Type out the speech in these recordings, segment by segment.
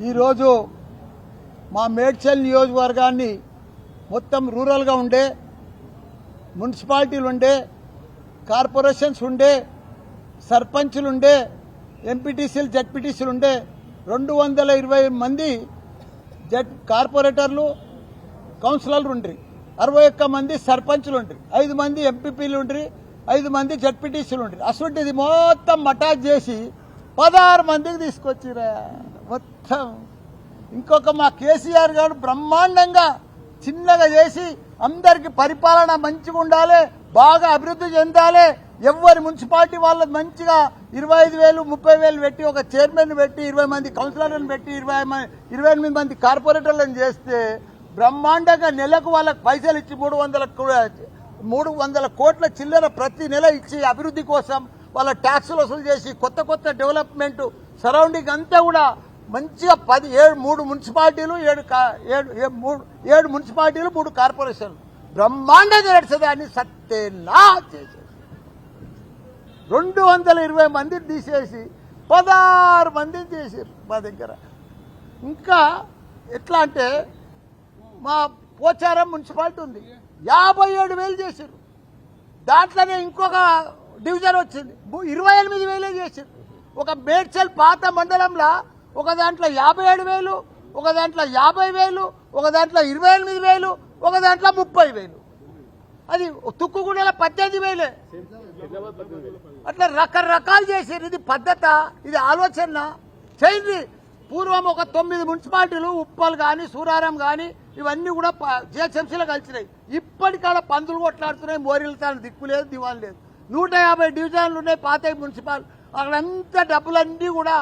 ఈరోజు మా మేడ్చల్ నియోజకవర్గాన్ని మొత్తం రూరల్గా ఉండే మున్సిపాలిటీలు ఉండే కార్పొరేషన్స్ ఉండే సర్పంచ్లు ఉండే ఎంపీటీసీలు జడ్పీటీసీలు ఉండే రెండు వందల ఇరవై మంది జడ్ కార్పొరేటర్లు కౌన్సిలర్లు ఉండ్రి. అరవై ఒక్క మంది సర్పంచ్లు ఉండ్రి. ఐదు మంది ఎంపీపీలు ఉండ్రి. ఐదు మంది జడ్పీటీసీలు ఉండ్రి. అసలుంటిది మొత్తం మటాక్ చేసి పదహారు మందికి తీసుకొచ్చిరా. మొత్తం. ఇంకొక మా కేసీఆర్ గారు బ్రహ్మాండంగా చిన్నగా చేసి అందరికి పరిపాలన మంచిగా ఉండాలి బాగా అభివృద్ధి చెందాలి. ఎవరి మున్సిపాలిటీ వాళ్ళు మంచిగా ఇరవై ఐదు వేలు ముప్పై వేలు పెట్టి ఒక చైర్మన్ పెట్టి ఇరవై మంది కౌన్సిలర్లను పెట్టి ఇరవై ఇరవై ఎనిమిది మంది కార్పొరేటర్లను చేస్తే బ్రహ్మాండంగా నెలకు వాళ్ళకి పైసలు ఇచ్చి మూడు వందల మూడు వందల కోట్ల చిల్లర ప్రతి నెల ఇచ్చి అభివృద్ధి కోసం వాళ్ళ ట్యాక్సులు వసూలు చేసి కొత్త కొత్త డెవలప్మెంట్ సరౌండింగ్ అంతా కూడా మంచిగా పది ఏడు మూడు మున్సిపాలిటీలు ఏడు ఏడు మూడు ఏడు మున్సిపాలిటీలు మూడు కార్పొరేషన్లు. బ్రహ్మాండంగా నడిచేదాన్ని సత్యనా చేసేది. రెండు వందల ఇరవై మందిని తీసేసి పదహారు మందిని చేసారు మా దగ్గర. ఇంకా ఎట్లా అంటే మా పోచారం మున్సిపాలిటీ ఉంది. యాభై ఏడు వేలు చేశారు దాంట్లోనే ఇంకొక డివిజన్ వచ్చింది. ఇరవై ఎనిమిది వేలే చేసింది. ఒక మేడ్చల్ పాత మండలంలో ఒక దాంట్లో యాభై ఏడు వేలు ఒక దాంట్లో యాభై వేలు ఒక దాంట్లో ఇరవై ఎనిమిది వేలు ఒక దాంట్లో ముప్పై వేలు. అది తుక్కుగుండెల పద్దెనిమిది వేలే. అట్లా రకరకాలు చేసారు ఇది పద్ధత ఇది ఆలోచన. చేయండి. పూర్వం ఒక తొమ్మిది మున్సిపాలిటీలు ఉప్పల్ కానీ సూరారం కానీ ఇవన్నీ కూడా జిహెచ్ఎంసీలో కలిసినాయి. ఇప్పటికాడ పందులు కొట్లాడుతున్నాయి మోరీలు దిక్కు లేదు దివాన్ లేదు. నూట యాభై డివిజన్లు ఉన్నాయి పాత మున్సిపాల్. అక్కడంతా డబ్బులన్నీ కూడా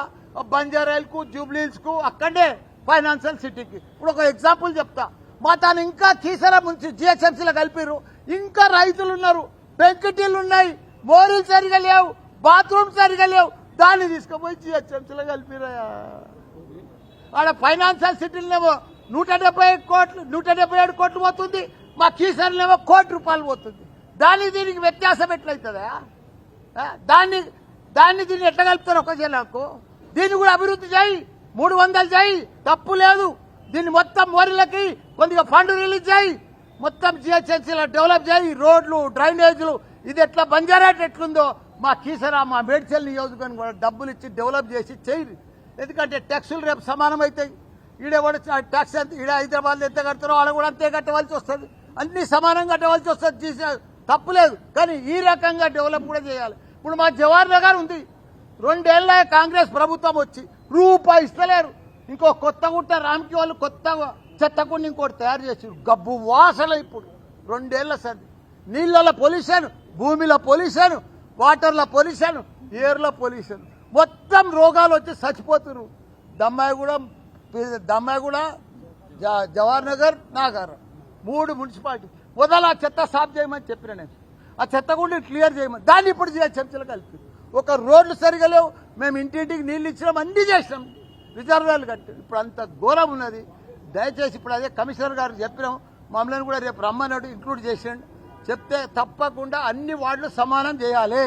బంజారాయిల్కు జూబ్లీస్కు అక్కడే ఫైనాన్షియల్ సిటీకి. ఇప్పుడు ఒక ఎగ్జాంపుల్ చెప్తా. మా తాను ఇంకా కీసరా ముంచి జిహెచ్ఎంసీలో కలిపిరు ఇంకా రైతులు ఉన్నారు. పెంకుటీలు ఉన్నాయి. మోరీలు సరిగా లేవు. బాత్రూమ్ సరిగా లేవు. దాన్ని తీసుకుపోయి జిహెచ్ఎంసీలో కలిపిరయా ఆడ ఫైనాన్షియల్ సిటీలనేమో నూట డెబ్బై కోట్లు నూట డెబ్బై ఏడు కోట్లు పోతుంది. మా కీసర్లేమో కోటి రూపాయలు పోతుంది. దాన్ని దీనికి వ్యత్యాసం ఎట్లయితుందా? దాన్ని దాన్ని దీన్ని ఎట్లా కలుపుతారు ఒక జిల్లాకు దీన్ని కూడా అభివృద్ధి చేయి మూడు వందలు చేయి తప్పు లేదు. దీన్ని మొత్తం మోరీలకి కొద్దిగా ఫండ్ రిలీజ్ చేయి. మొత్తం జిహెచ్ఎంసీలో డెవలప్ చేయి రోడ్లు డ్రైనేజీలు. ఇది ఎట్లా బంజారాట్ ఎట్లుందో మా కీసరా మా మేడ్చల్ నియోజకవర్గం కూడా డబ్బులు ఇచ్చి డెవలప్ చేసి చేయి ఎందుకంటే ట్యాక్సులు రేపు సమానం అవుతాయి కూడా ట్యాక్స్ ఎంత ఈడ హైదరాబాద్ ఎంత కడతారో వాళ్ళు కూడా అంతే కట్టవలసి వస్తుంది. అన్ని సమానం కట్టవలసి వస్తుంది. జీసీ తప్పులేదు కానీ ఈ రకంగా డెవలప్ కూడా చేయాలి. ఇప్పుడు మా జవహర్ నగర్ ఉంది. రెండేళ్ళ కాంగ్రెస్ ప్రభుత్వం వచ్చి రూపాయి ఇస్తలేరు. ఇంకో కొత్త గుట్ట రామ్కి వాళ్ళు కొత్త చెత్తకుండి ఇంకోటి తయారు చేసారు గబ్బు వాసన ఇప్పుడు. రెండేళ్ళ సరి. నీళ్ళలో పొల్యూషన్ భూమిలో పొల్యూషన్ వాటర్ల పొల్యూషన్ ఎయిర్ల పొల్యూషన్. మొత్తం రోగాలు వచ్చి చచ్చిపోతున్నారు దమ్మాయిగూడెం దమ్మాయిగూడ జ- జవహర్ నగర్ నాగారం. మూడు మున్సిపాలిటీ. మొదలు ఆ చెత్త సాఫ్ చేయమని చెప్పిన నేను. ఆ చెత్త గుండీ క్లియర్ చేయమని. దాన్ని ఇప్పుడు చర్చలు కలిపి. ఒక రోడ్లు సరిగా లేవు మేము ఇంటింటికి నీళ్ళు ఇచ్చినాం అన్నీ చేసినాం. రిజర్వాయర్లు కట్టి. ఇప్పుడు అంత ఘోరం ఉన్నది. దయచేసి ఇప్పుడు అదే కమిషనర్ గారు చెప్పినాం. మమ్మల్ని కూడా రేపు రమ్మన్నాడు ఇంక్లూడ్ చేసిండు. చెప్తే తప్పకుండా అన్ని వార్డులు సమానం చేయాలి.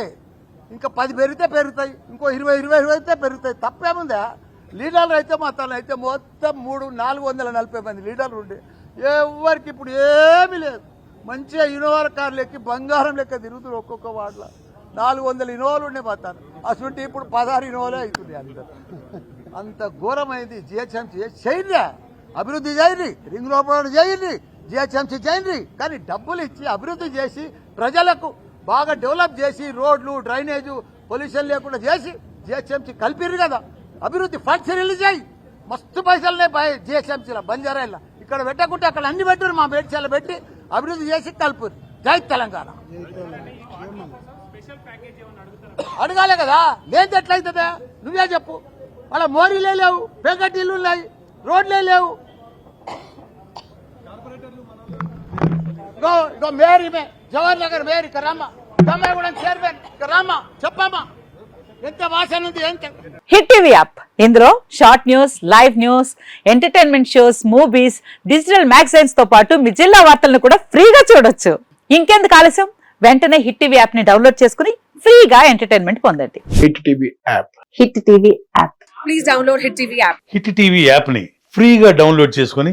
ఇంకా పది పెరిగితే పెరుగుతాయి ఇంకో ఇరవై ఇరవై ఇరవై అయితే పెరుగుతాయి. తప్పేముందా? లీడర్లు అయితే మా తన అయితే మొత్తం మూడు నాలుగు వందల నలభై మంది లీడర్లు ఉండే. ఎవరికి ఇప్పుడు ఏమీ లేదు. మంచిగా ఇన్నోవాల కార్లు ఎక్కి బంగారం లెక్క తిరుగుతున్నారు ఒక్కొక్క వార్డులో. నాలుగు వందల ఇన్నోవాలు ఉండే పోతాను అటువంటి ఇప్పుడు పదహారు ఇన్నోవాలే అవుతుంది అందరు అంత ఘోరమైంది. జిహెచ్ఎంసీ చేయండి. అభివృద్ధి చేయండి. రింగ్ రోడ్ చేయండి. జిహెచ్ఎంసీ చేయండి. కానీ డబ్బులు ఇచ్చి అభివృద్ధి చేసి ప్రజలకు బాగా డెవలప్ చేసి రోడ్లు డ్రైనేజు పొల్యూషన్ లేకుండా చేసి జిహెచ్ఎంసీ కలిపిరు కదా. అభివృద్ధి ఫండ్స్ రిలీజ్ చేయి. మస్తు పైసలనే జిహెచ్ఎంసీలో బంజారాయిల్లో. ఇక్కడ పెట్టకుంటే అక్కడ అన్ని పెట్టారు మా మేడ్చాల పెట్టి. అభివృద్ధి చేసి తలుపుది జై తెలంగాణ. అడగాలే కదా? లేదు ఎట్లయితుందా నువ్వే చెప్పు. అలా మోరీలే లేవు పెంకటీలు ఉన్నాయి రోడ్లే లేవు. ఇగో ఇగో మేరీ మే జవహర్ నగర్ మేరీ ఇక రామ్మ. కూడా చైర్మన్ ఇక రమ్మ. చెప్పమ్మా ఎంత వాసన ఉంది ఎంత హిట్ టీవీ యాప్. ఇందులో short news live news entertainment shows movies digital మ్యాగజైన్స్తో పాటు మీ జిల్లా వార్తలను కూడా ఫ్రీగా చూడొచ్చు. ఇంకెందుకు ఆలస్యం? వెంటనే హిట్ టీవీ యాప్ని డౌన్లోడ్ చేసుకుని ఫ్రీగా ఎంటర్టైన్మెంట్ పొందండి. Hit TV app. Hit TV app. Please download Hit TV app. Hit TV యాప్ని ఫ్రీగా డౌన్లోడ్ చేసుకొని